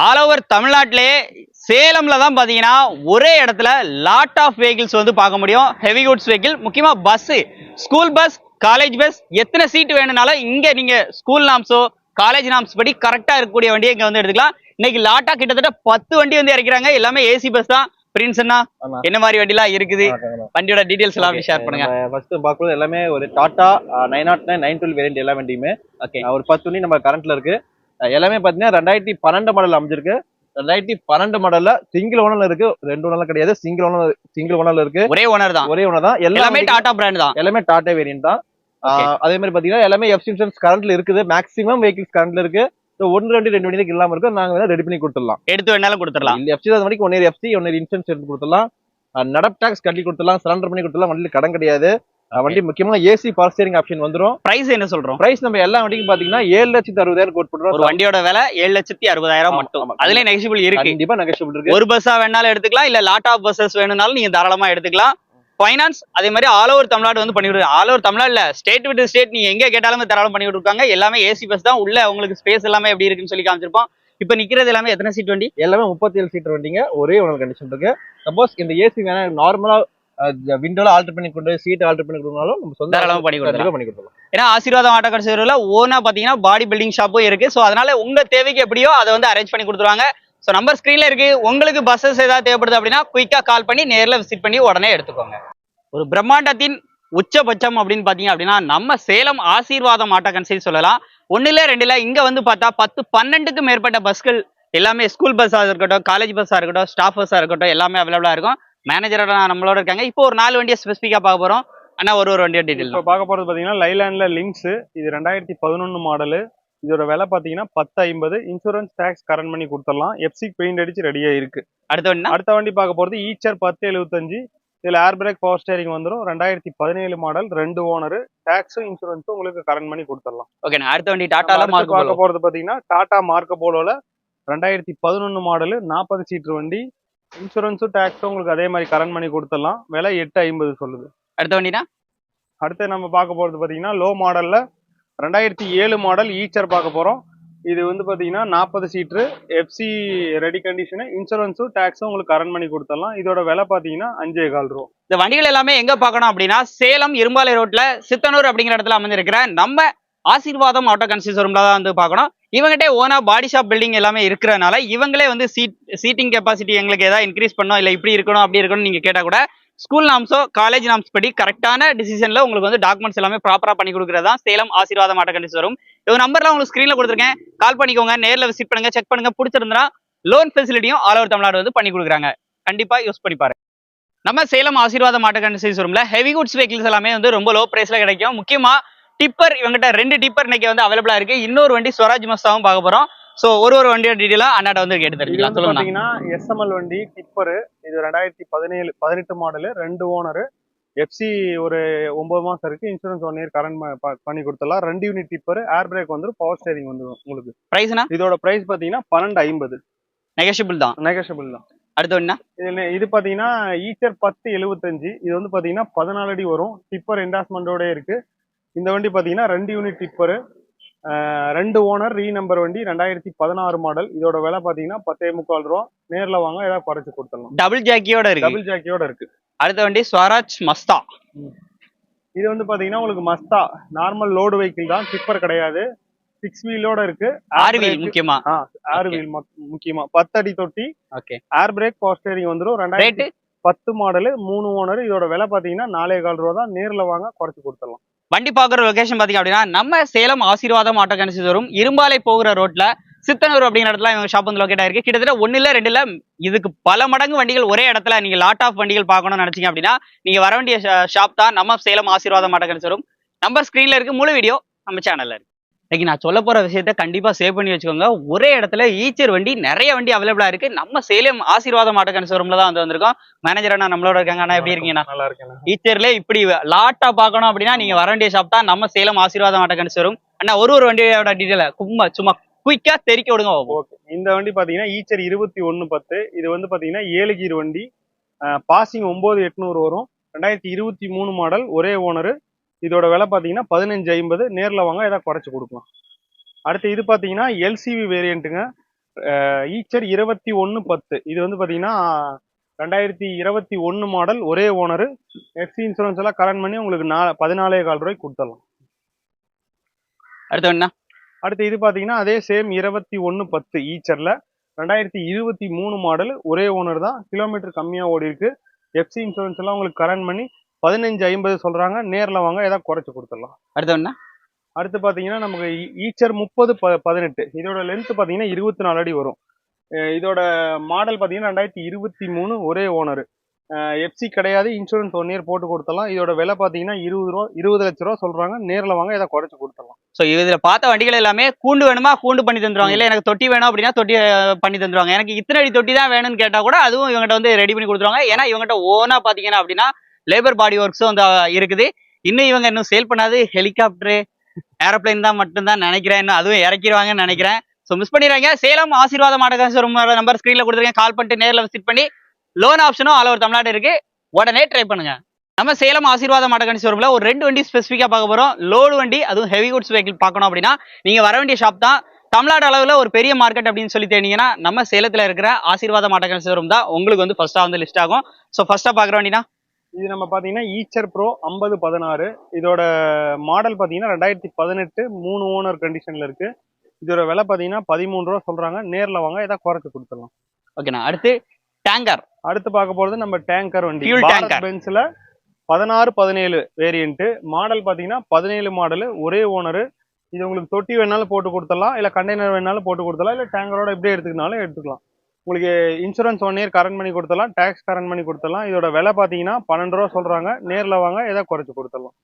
All over தமிழ்நாட்டிலேயே சேலம்ல தான் பாத்தீங்கன்னா ஒரே இடத்துல லாட் ஆஃப் வெஹிக்கிள்ஸ் வந்து பார்க்க முடியும். ஹெவி குட்ஸ் வெஹிக்கிள் முக்கியமா bus school bus college bus எத்தனை சீட் வேணும்னாலும் இங்க நீங்க ஸ்கூல் நாம்ஸோ காலேஜ் நாம்ஸ் படி கரெக்டா இருக்கக்கூடிய வண்டியை இங்க வந்து எடுத்துக்கலாம். இன்னைக்கு லாட்டா கிட்டத்தட்ட பத்து வண்டி வந்து இறக்கிறாங்க. எல்லாமே ஏசி பஸ் தான். பிரின்ஸ். என்ன மாதிரி வண்டிலாம் இருக்குது? வண்டியோட டீடைல்ஸ் எல்லாம் ஷேர் பண்ணுங்க. ஃபர்ஸ்ட் எல்லாமே ஒரு Tata nine nought nine nine twelve variant எல்லா வண்டியுமே. ஓகே ஒரு பத்து வண்டி நம்ம கரண்ட்ல இருக்கு. எல்லாமே பாத்தீங்கன்னா ரெண்டாயிரத்தி பன்னெண்டு மாடல் அமைஞ்சிருக்கு. ரெண்டாயிரத்தி பன்னெண்டு மாடல்ல சிங்கிள் ஓனர்ல இருக்கு. ரெண்டு ஓனர்ல கிடையாது. சிங்கிள் ஓனர் சிங்கிள் ஓனர்ல இருக்கு. ஒரே ஓனர் தான். ஒரே ஓனர் தான். எல்லாமே டாடா பிராண்ட் தான். எல்லாமே டாடா வேரியன்ட் தான். அதே மாதிரி பாத்தீங்கன்னா எல்லாமே எஃப்சி இன்சூரன்ஸ் கரண்ட்ல இருக்குது. மேக்ஸிமம் வெஹிக்கிள்ஸ் கரண்ட்ல இருக்கு. ஒன்று ரெண்டு ரெண்டு வண்டிக்கு இல்லாம இருக்கும். நாங்க வேணா ரெடி பண்ணி கொடுத்துடலாம். எடுத்து வேணாலும் கொடுத்துடலாம். இந்த எஃப்சி தான் வண்டிக்கு one year FC one year insurance எடுத்து கொடுத்துடலாம். அஹ் நடப் டாக்ஸ் கட்டி கொடுத்துடலாம். சரண்டர் பண்ணி கொடுத்துடலாம். வண்டியில கடன் கிடையாது. வண்டி முக்கியமா ஏசி பவர் ஸ்டேரிங் ஆப்ஷன் வந்துரும். பிரைஸ் என்ன சொல்றோம்? பிரைஸ் நம்ம எல்லா வண்டிக்கும் பாத்தீங்கன்னா ஏழு லட்சத்தி அறுபதாயிரம் கோட் ஒரு பண்றோம் வண்டியோட விலை ஏழு லட்சத்தி அறுபதாயிரம் மட்டும். அதுல நெகிஷிபிள் இருக்கு. கண்டிப்பா நெகஷியபிள் இருக்கு. ஒரு பஸ்ஸா வேணாலும் எடுத்துக்கலாம் இல்ல லாட் ஆஃப் பஸ்ஸஸ் வேணும்னாலும் நீங்க தாராளமா எடுத்துக்கலாம். ஃபைனான்ஸ் அதே மாதிரி ஆல் ஓவர் தமிழ்நாடு வந்து பண்ணி கொடுக்குறாங்க ஆல் ஓவர் தமிழ்நாடுல ஸ்டேட் விட்டு ஸ்டேட் நீங்க எங்க கேட்டாலுமே தாராளம் பண்ணி கொடுக்காங்க எல்லாமே ஏசி பஸ் தான். உள்ள உங்களுக்கு ஸ்பேஸ் எல்லாமே எப்படி இருக்குன்னு சொல்லி காமிச்சிருப்போம். இப்போ நிக்கிறது எல்லாமே எத்தனை சீட் வண்டி? எல்லாமே முப்பத்தி ஏழு சீட்டர் வண்டிங்க. ஒரே ஒரு கண்டிஷன் இருக்கு. சப்போஸ் இந்த ஏசி வேணா நார்மலா விண்டோல ஆல்டர் பண்ணி கொண்டு சீட் ஆல்டர் பண்ணி கொடுக்கனாலும் நம்ம சொந்த தாராளமா பண்ணி கொடுக்கலாம். பண்ணி கொடுக்கலாம். ஏன்னா ஆசீர்வாதம் ஆட்டோ கடைசியில் ஓனா பாத்தீங்கன்னா பாடி பில்டிங் ஷாப்பும் இருக்கு. ஸோ அதனால உங்க தேவைக்கு எப்படியோ அதை வந்து அரேஞ்ச் பண்ணி கொடுத்துருவாங்க. ஸோ நம்பர் ஸ்க்ரீன்ல இருக்கு. உங்களுக்கு பஸ்ஸஸ் ஏதாவது தேவைப்படுது அப்படின்னா குயிக்கா கால் பண்ணி நேர்ல விசிட் பண்ணி உடனே எடுத்துக்கோங்க. ஒரு பிரம்மாண்டத்தின் உச்சபட்சம் அப்படின்னு பாத்தீங்க அப்படின்னா நம்ம சேலம் ஆசீர்வாதம் ஆட்டோ கன்சைல் சொல்லலாம். ஒண்ணுல ரெண்டுல இங்க வந்து பார்த்தா பத்து பன்னெண்டுக்கு மேற்பட்ட பஸ்கள் எல்லாமே ஸ்கூல் பஸ்ஸாக இருக்கட்டும் காலேஜ் பஸ்ஸாக இருக்கட்டும் ஸ்டாஃப் பஸ்ஸாக இருக்கட்டும் எல்லாமே அவைலபிளாக இருக்கும். மேனேஜரோட நம்மளோட இருக்காங்க. இப்போ ஒரு நாலு வண்டியை ஸ்பெசிஃபிக்காக பார்க்க போறோம். அண்ணா ஒரு ஒரு வண்டியை டீட்டெயில் இப்போ பார்க்க போறது பாத்தீங்கன்னா லைலாண்ட்ல லிங்க்ஸ் இது ரெண்டாயிரத்தி பதினொன்று மாடலு இதோட விலை பாத்தீங்கன்னா பத்து ஐம்பது. இன்சூரன்ஸ் டேக்ஸ் கரண்ட் பண்ணி கொடுத்துடலாம். எஃப்சி பெயிண்ட் அடிச்சு ரெடியா இருக்கு. அடுத்த வண்டினா? அடுத்த வண்டி பார்க்க போறது ஈச்சர் பத்து எழுபத்தஞ்சு இதுல ஏர் பிரேக் பவர் ஸ்டேரிங் வந்துடும் ரெண்டாயிரத்தி பதினேழு மாடல் ரெண்டு ஓனர் டேக்ஸும் இன்சூரன்ஸும் உங்களுக்கு கரண்ட் பண்ணி கொடுத்துடலாம். ஓகேண்ணா அடுத்த வண்டி மார்க் பார்க்க போறது பாத்தீங்கன்னா டாடா மார்க்க போலோல ரெண்டாயிரத்தி பதினொன்று மாடலு நாற்பது சீட்ரு வண்டி. இன்சூரன்ஸும் டேக்ஸும் உங்களுக்கு அதே மாதிரி கரண்ட் பண்ணி கொடுத்துடலாம். விலை எட்டு ஐம்பது சொல்லுது. அடுத்த வண்டினா? அடுத்து நம்ம பார்க்க போறது பாத்தீங்கன்னா லோ மாடல்ல ரெண்டாயிரத்தி ஏழு மாடல் ஈச்சர் பார்க்க போறோம். இது வந்து பாத்தீங்கன்னா நாற்பது சீட்ரு எஃப்சி ரெடி கண்டிஷனு இன்சூரன்ஸும் டேக்ஸும் உங்களுக்கு கரண்ட் பண்ணி கொடுத்துடலாம். இதோட விலை பாத்தீங்கன்னா அஞ்சே கால் ரூபா. இந்த வண்டிகள் எல்லாமே எங்க பார்க்கணும் அப்படின்னா சேலம் இரும்பாலை ரோட்ல சித்தனூர் அப்படிங்கிற இடத்துல அமைஞ்சிருக்கிற நம்ம ஆசீர்வாதம் ஆட்டோ கன்சியூசரம்ல தான் வந்து பார்க்கணும். இவங்ககிட்ட ஓனா பாடி ஷாப் பில்டிங் எல்லாமே இருக்கிறனால இவங்களே வந்து சீட் சீட்டிங் கெப்பாசிட்டி எங்களுக்கு ஏதாவது இன்க்ரீஸ் பண்ணணும் இல்லை இப்படி இருக்கணும் அப்படி இருக்கணும் நீங்க கேட்டால் கூட ஸ்கூல் நாம்ஸோ காலேஜ் நாம்ஸ் படி கரெக்டான டிசிஷனில் உங்களுக்கு வந்து டாக்குமெண்ட்ஸ் எல்லாமே ப்ராப்பராக பண்ணி கொடுக்குறது தான் சேலம் ஆசீர்வாதம் கண்டிச்சு வரும் இவங்க நம்பர்லாம் உங்களுக்கு ஸ்க்ரீனில் கொடுத்துருக்கேன். கால் பண்ணிக்கோங்க நேரில் விசிட் பண்ணுங்க செக் பண்ணுங்க. பிடிச்சிருந்தா லோன் ஃபெசிலிட்டியும் ஆல் ஓவர் தமிழ்நாடு வந்து பண்ணி கொடுக்குறாங்க. கண்டிப்பா யூஸ் பண்ணி பாருங்க. நம்ம சேலம் ஆசீர்வாதம் ஆட்டோ கன்சியூஸ் ரூம்ல ஹெவி குட்ஸ் வெஹிக்கிள்ஸ் எல்லாமே வந்து ரொம்ப லோ ப்ரைஸில் கிடைக்கும். முக்கியமா டிப்பர் இவங்ககிட்ட ரெண்டு டிப்பர் இன்னைக்கு வந்து அவைலபிளா இருக்கு. இன்னொரு வண்டி ஸ்வராஜ் மஸ்தாவும் பார்க்க போறோம். சோ ஒரு ஒரு வண்டியோட டீடைலா அண்ணாட்ட வந்து கேட்டு தெரிஞ்சுக்கலாம். சொல்லுங்க எஸ்எம்எல் வண்டி டிப்பரு இது ரெண்டாயிரத்தி பதினேழு பதினெட்டு மாடலு ரெண்டு ஓனரு எஃப்சி ஒரு ஒன்பது மாசம் இருக்கு. இன்சூரன்ஸ் ஒன் இயர் கரண்ட் பண்ணி கொடுத்துடலாம். ரெண்டு யூனிட் டிப்பர் ஏர் பிரேக் வந்துடும் பவர் ஸ்டேரிங் வந்துடும் உங்களுக்கு. பிரைஸ்னா இதோட பிரைஸ் பாத்தீங்கன்னா பன்னெண்டு ஐம்பது. நெகஷிபிள் தான். நெகஷபிள் தான். அடுத்த இதுல இது பாத்தீங்கன்னா ஈச்சர் பத்து எழுபத்தஞ்சு இது வந்து பாத்தீங்கன்னா பதினாலு அடி வரும். டிப்பர் என்டாஸ்மெண்டோட இருக்கு. இந்த வண்டி பாத்தீங்கன்னா ரெண்டு யூனிட் டிப்பரு ரெண்டு ஓனர் ரீ நம்பர் வண்டி ரெண்டாயிரத்தி பதினாறு மாடல் இதோட விலை பாத்தீங்கன்னா பத்தே முக்கால் ரூபா. நேர்ல வாங்க ஏதாவது குறைச்சு கொடுத்துடலாம். டபுள் ஜாக்கியோட இருக்கு. டபுள் ஜாக்கியோட இருக்கு. அடுத்த வண்டி ஸ்வராஜ் மஸ்தா இது வந்து பாத்தீங்கன்னா உங்களுக்கு மஸ்தா நார்மல் லோடு வெஹிக்கிள் தான். டிப்பர் கிடையாது. சிக்ஸ் வீலோட இருக்கு. ஆறு வீல் முக்கியமா? ஆறு. வீல் முக்கியமா. பத்து அடி தொட்டி. Okay air brake power steering வந்துடும் ரெண்டாயிரத்தி பத்து மாடலு மூணு ஓனர் இதோட விலை பாத்தீங்கன்னா நாலே கால் ரூபா தான். நேர்ல வாங்க குறைச்சு கொடுத்துடலாம். வண்டி பார்க்குற லொகேஷன் பார்த்தீங்க அப்படின்னா நம்ம சேலம் ஆசீர்வாதம் ஆட்டோ கணிச்சு வரும் இரும்பாலை போகிற ரோட்ல சித்தனூர் அப்படிங்கிற இடத்துல இவங்க ஷாப் வந்து லொக்கேட் ஆயிருக்கு. கிட்டத்தட்ட ஒன்னு இல்ல ரெண்டு இல்ல இதுக்கு பல மடங்கு வண்டிகள் ஒரே இடத்துல நீங்க லாட் ஆஃப் வண்டிகள் பார்க்கணும்னு நினைச்சீங்க அப்படின்னா நீங்க வர வேண்டிய ஷாப் தான் நம்ம சேலம் ஆசீர்வாதம் ஆட்டோ கன்சியூஸ் வரும் நம்பர் ஸ்கிரீன்ல இருக்கு முழு வீடியோ நம்ம சேனல்ல இருக்கு. இன்னைக்கு நான் சொல்ல போற விஷயத்த கண்டிப்பா சேவ் பண்ணி வச்சுக்கோங்க. ஒரே இடத்துல ஈச்சர் வண்டி நிறைய வண்டி அவைலபிளா இருக்கு. நம்ம சேலம் ஆசீர்வாதம் ஆட்டோ கன்சியூஸ் ரூம்ல தான் வந்து வந்திருக்கோம். மேனேஜர் அண்ணா நம்மளோட இருக்காங்க. அண்ணா எப்படி இருக்கீங்கண்ணா? நல்லா இருக்கேன் ஈச்சர்ல இப்படி லாட்டா பார்க்கணும் அப்படின்னா நீங்க வர வேண்டிய ஷாப் தான் நம்ம சேலம் ஆசீர்வாதம் ஆட்டோ கணிச்சு வரும் அண்ணா ஒரு ஒரு வண்டியோட டீட்டெயில கும்மா சும்மா குயிக்கா தெரிக்க விடுங்க. ஓகே இந்த வண்டி பாத்தீங்கன்னா ஈச்சர் இருபத்தி ஒன்னு பத்து. இது வந்து பாத்தீங்கன்னா ஏழு கீர் வண்டி. பாசிங் ஒன்பது எட்நூறு வரும். ரெண்டாயிரத்தி இருபத்தி மூணு மாடல் ஒரே ஓனரு இதோட விலை பாத்தீங்கன்னா பதினஞ்சு ஐம்பது. நேர்ல வாங்க ஏதாவது குறைச்சு கொடுக்கலாம். அடுத்து இது பாத்தீங்கன்னா எல்சிவி வேரியண்ட்டுங்க ஈச்சர் இருபத்தி ஒன்று பத்து. இது வந்து பார்த்தீங்கன்னா ரெண்டாயிரத்தி இருபத்தி ஒன்று மாடல் ஒரே ஓனரு எஃப்சி இன்சூரன்ஸ் எல்லாம் கரண்ட் பண்ணி உங்களுக்கு நா பதினாலே கால் ரூபாய்க்கு கொடுத்துடலாம். அடுத்து வேணா அடுத்து இது பார்த்தீங்கன்னா அதே சேம் இருபத்தி ஒன்று பத்து ஈச்சரில். ரெண்டாயிரத்தி இருபத்தி மூணு மாடல் ஒரே ஓனர் தான். கிலோமீட்டர் கம்மியாக ஓடி இருக்கு எஃப்சி இன்சூரன்ஸ் எல்லாம் உங்களுக்கு கரண்ட் பண்ணி பதினஞ்சு ஐம்பது சொல்கிறாங்க நேரில் வாங்க ஏதாவது குறைச்சி கொடுத்துடலாம். அடுத்து வேணா அடுத்து பார்த்தீங்கன்னா நமக்கு ஈச்சர் முப்பது ப பதினெட்டு. இதோட லென்த் பார்த்தீங்கன்னா இருபத்தி நாலு அடி வரும். இதோட மாடல் பார்த்தீங்கன்னா ரெண்டாயிரத்தி இருபத்தி மூணு ஒரே ஓனர் எஃப்சி கிடையாது. இன்சூரன்ஸ் ஒன் இயர் போட்டு கொடுத்துடலாம். இதோட விலை பார்த்தீங்கன்னா இருபது ரூபா இருபது லட்ச ரூபா சொல்கிறாங்க நேரில் வாங்க ஏதாவது குறைச்சி கொடுத்துடலாம். ஸோ இதுல பார்த்த வண்டிகள் எல்லாமே கூண்டு வேணுமா? கூண்டு பண்ணி தந்துருவாங்க. இல்ல எனக்கு தொட்டி வேணும் அப்படின்னா தொட்டி பண்ணி தந்துருவாங்க. எனக்கு இத்தனை அடி தொட்டி தான் வேணும்னு கேட்டா கூட அதுவும் இவங்ககிட்ட வந்து ரெடி பண்ணி கொடுத்துருவாங்க. ஏன்னா இவங்ககிட்ட ஓனா பாத்தீங்கன்னா அப்படின்னா லேபர் பாடி ஒர்க்ஸும் வந்து இருக்குது. இன்னும் இவங்க இன்னும் சேல் பண்ணாது. ஹெலிகாப்டரு ஏரோப்ளேன் தான் மட்டும்தான் நினைக்கிறேன். இன்னும் அதுவும் இறக்கிடுவாங்கன்னு நினைக்கிறேன். ஸோ மிஸ் பண்ணிடுறாங்க சேலம் ஆசீர்வாதம் மாட்டகாசு நம்பர் ஸ்க்ரீனில் கொடுத்துருக்கேன். கால் பண்ணிட்டு நேரில் விசிட் பண்ணி லோன் ஆப்ஷனும் ஆல் ஓவர் தமிழ்நாடு இருக்கு. உடனே ட்ரை பண்ணுங்க. நம்ம சேலம் ஆசீர்வாத மாடகணி ஷோரூம்ல ஒரு ரெண்டு வண்டி ஸ்பெசிஃபிக்காக பார்க்க போறோம். லோடு வண்டி அதுவும் ஹெவி குட்ஸ் வெஹிக்கிள் பார்க்கணும் அப்படின்னா நீங்க வர வேண்டிய ஷாப் தான். தமிழ்நாடு அளவில் ஒரு பெரிய மார்க்கெட் அப்படின்னு சொல்லி தேடிங்கன்னா நம்ம சேலத்தில் இருக்கிற ஆசீர்வாத மாடகணி ஷோரூம் தான் உங்களுக்கு வந்து ஃபர்ஸ்ட்டாக வந்து லிஸ்ட் ஆகும். ஸோ ஃபர்ஸ்ட்டாக பார்க்குற வண்டினா இது நம்ம பார்த்தீங்கன்னா ஈச்சர் ப்ரோ ஐம்பது பதினாறு. இதோட மாடல் பார்த்தீங்கன்னா ரெண்டாயிரத்தி பதினெட்டு மூணு ஓனர் கண்டிஷனில் இருக்கு. இதோட விலை பார்த்தீங்கன்னா பதிமூணு ரூபா சொல்கிறாங்க நேரில் வாங்க ஏதாவது குறைச்சி கொடுத்துடலாம். ஓகேண்ணா அடுத்து டேங்கர் அடுத்து பார்க்க போகிறது நம்ம டேங்கர் வண்டி. பென்ஸில் பதினாறு பதினேழு வேரியன்ட்டு மாடல் பார்த்தீங்கன்னா பதினேழு மாடலு ஒரே ஓனரு இது உங்களுக்கு தொட்டி வேணாலும் போட்டு கொடுத்துடலாம். இல்லை கண்டெய்னர் வேணாலும் போட்டு கொடுத்துடலாம். இல்லை டேங்கரோட இப்படியே எடுத்துக்கினாலும் எடுத்துக்கலாம். உங்களுக்கு இன்சூரன்ஸ் ஒன் இயர் கரண்ட் பண்ணி கொடுத்துடலாம் டேக்ஸ் கரண்ட் பண்ணி கொடுத்துடலாம். இதோட விலை பார்த்தீங்கன்னா பன்னெண்டு ரூபா சொல்கிறாங்க நேரில் வாங்க ஏதாவது குறைச்சி கொடுத்துடலாம்.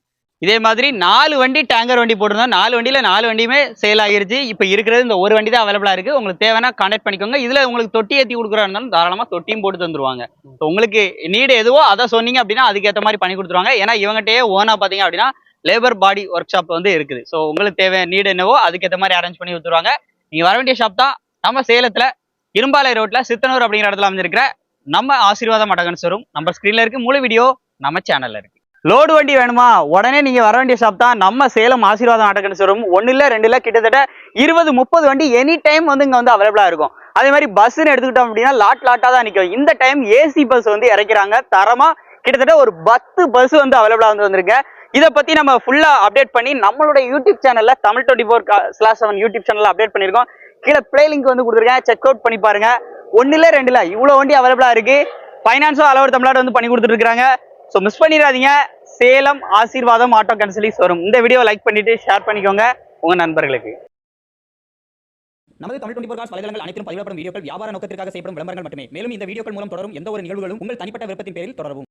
இதே மாதிரி நாலு வண்டி டேங்கர் வண்டி போட்டிருந்தோம். நாலு வண்டியில் நாலு வண்டியுமே சேல் ஆகிருச்சு. இப்போ இருக்கிறது இந்த ஒரு வண்டி தான் அவைலபிளாக இருக்குது உங்களுக்கு தேவைன்னா கான்டாக்ட் பண்ணிக்கோங்க. இதில் உங்களுக்கு தொட்டி ஏற்றி கொடுக்குறா இருந்தாலும் தாராளமாக தொட்டியும் போட்டு தந்துருவாங்க. ஸோ உங்களுக்கு நீடு எதுவோ அதை சொன்னீங்க அப்படின்னா அதுக்கேற்ற மாதிரி பண்ணி கொடுத்துருவாங்க. ஏன்னா இவங்ககிட்டயே ஓனாக பார்த்தீங்க அப்படின்னா லேபர் பாடி ஒர்க் ஷாப் வந்து இருக்குது. ஸோ உங்களுக்கு தேவை நீடு என்னவோ அதுக்கேற்ற மாதிரி அரேஞ்ச் பண்ணி கொடுத்துருவாங்க. நீங்கள் வர வேண்டிய ஷாப் தான். நம்ம சேலத்தில் இரும்பாலை ரோட்ல சித்தனூர் அப்படிங்கிற இடத்துல அமைஞ்சிருக்கிற நம்ம ஆசீர்வாதம் மடகன் சொரும். நம்ம ஸ்க்ரீன்ல இருக்கு முழு வீடியோ நம்ம சேனல்ல இருக்கு. லோடு வண்டி வேணுமா? உடனே நீங்க வர வேண்டிய ஷாப் தான் நம்ம சேலம் ஆசீர்வாதம் ஆட்டோகன் சொரும். ஒன்னு இல்ல ரெண்டு இல்ல கிட்டத்தட்ட இருபது முப்பது வண்டி எனி டைம் வந்து இங்க வந்து அவைலபிளா இருக்கும். அதே மாதிரி பஸ்ன்னு எடுத்துக்கிட்டோம் அப்படின்னா லாட் லாட்டா தான் நிற்கும் இந்த டைம் ஏசி பஸ் வந்து இறக்கிறாங்க. தரமா கிட்டத்தட்ட ஒரு பத்து பஸ் வந்து அவைலபிளா வந்து வந்திருக்கு. இதை பத்தி நம்ம ஃபுல்லா அப்டேட் பண்ணி நம்மளோட யூடியூப் சேனல்ல Tamil twenty four slash seven YouTube சேனல்ல அப்டேட் பண்ணிருக்கோம் கீழே ப்ளே லிங்க் வந்து கொடுத்துருக்கேன். செக் அவுட் பண்ணி பாருங்க. ஒன்னுல ரெண்டுல இவ்வளோ வண்டி அவைலபிளா இருக்கு. ஃபைனான்ஸும் அளவர் தமிழ்நாடு வந்து பண்ணி கொடுத்துட்டு இருக்காங்க. ஸோ மிஸ் பண்ணிடாதீங்க. சேலம் ஆசீர்வாதம் ஆட்டோ கன்சலிஸ் வரும். இந்த வீடியோ லைக் பண்ணிட்டு ஷேர் பண்ணிக்கோங்க. உங்க நண்பர்களுக்கு. நமது தமிழ் டுவெண்டி ஃபோர் வலைதளங்கள் அனைத்தும் பதிவிடப்படும் வீடியோக்கள் வியாபார நோக்கத்திற்காக செய்யப்படும் விளம்பரங்கள் மட்டுமே. மேலும் இந்த வீடியோக்கள் மூலம் தொடரும் எந்த ஒரு நிகழ்வுகளும் உங்கள் தனிப்பட்ட விருப்பத்தின் பேரில் தொடரவும்.